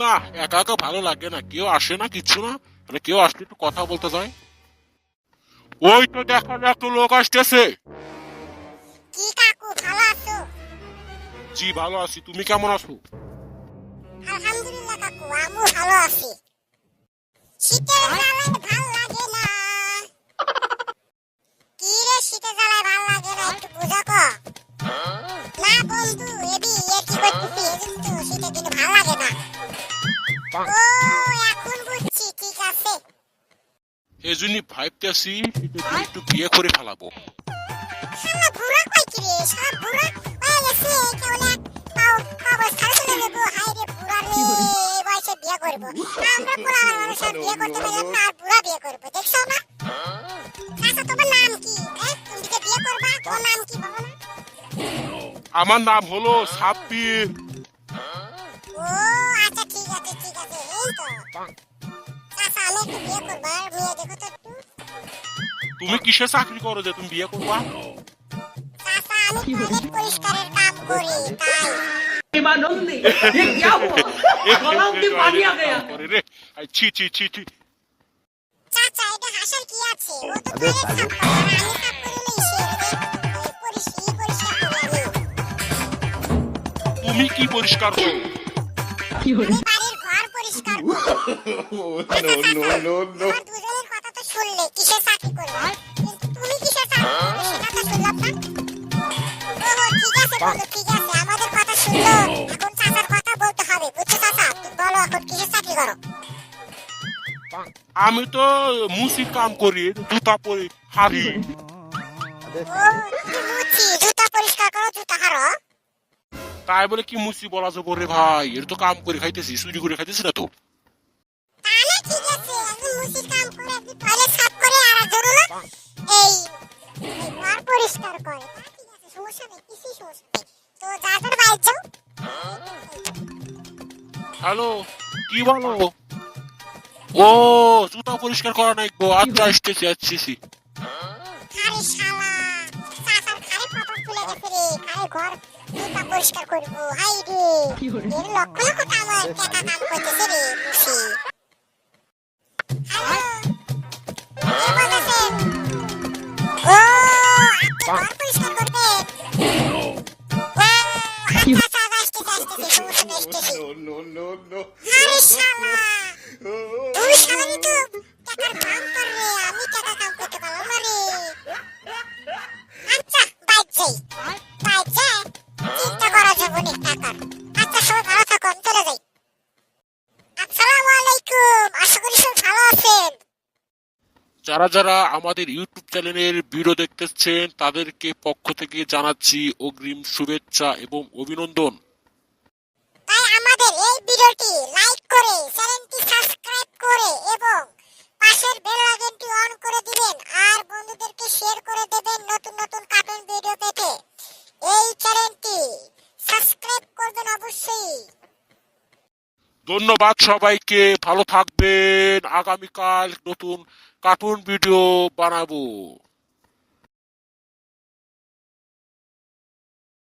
না একা একা ভালো লাগে না। কেউ আসে না কিছু না। মানে কেউ আসলে একটু কথা বলতে যায়। ওই তো দেখা যায় একটা লোক আসতেছে। কি কাকু ভালো আছো? জি ভালো আছি। তুমি কেমন আছো? আলহামদুলিল্লাহ কাকু আমিও ভালো আছি। শীতের জ্বালায় ভালো লাগে না। কি রে শীতের জ্বালায় ভালো লাগে না একটু বুঝা ক না বন্ধু এবি এ কি করতেছি এজন্য তো শীতের দিনে ভালো লাগে এখন বুঝছি ঠিক আছে। ভাবতেছি একটু বিয়ে করে ফেলাবো। শালা বুড়া কই কি রে শালা বুড়া গেছে কেবল পাও অবস্থা চলে যাব। হাই রে বুড়া রে এই বয়সে বিয়ে করব। আমরা বুড়া মানুষ আর বিয়ে করতে পারলাম না আর বুড়া বিয়ে করব দেখছ না আচ্ছা তোমার নাম কি? তুমি যে বিয়ে করবা তোমার নাম কি বলো না? আমার নাম হলো সাব্বির। তুমি কিসে চাকরি করো যে তুমি বিয়ে করবা? ছি কি আছে ও কি পরিষ্কার করি আচ্ছা, চাচা, আমার দুজনের কথা তো শুনলে কিসের করবে তুমি কিসের করবে সেটা তো শুনলাম না ওহো ঠিক আছে বলো ঠিক আছে আমাদের কথা শুনলো এখন কথা বলতে হবে বুঝছ বলো এখন কিসের করো আমি তো মুসির কাম করি জুতা পরি হারি ও জুতা পরিষ্কার করো জুতা হারো তাই বলে কি মুসি বলা যাব রে ভাই এর তো কাম করে খাইতেছি চুরি করে খাইতেছি না তো হ্যালো, কি বলো ও, জুতা পরিষ্কার করা নাই গো আচ্ছা আসতেছি আসতেছি ঘর পরিষ্কার করব আসতেছি আরে শালা! তুই শালারই তো টাকার কাম কর রে আমি টাকা কাম করতে পারলাম না রে। আচ্ছা বাইক যাই। বাইক যা চিন্তা করা যাবে না টাকার। আচ্ছা সবাই ভালো থাকো আমি চলে যাই। আসসালামু আলাইকুম আশা করি সবাই ভালো আছেন। যারা যারা আমাদের ইউটিউব চ্যানেলের ভিডিও দেখতেছেন তাদেরকে পক্ষ থেকে জানাচ্ছি অগ্রিম শুভেচ্ছা এবং অভিনন্দন। ধন্যবাদ সবাইকে ভালো থাকবেন আগামীকাল নতুন কার্টুন ভিডিও বানাবো।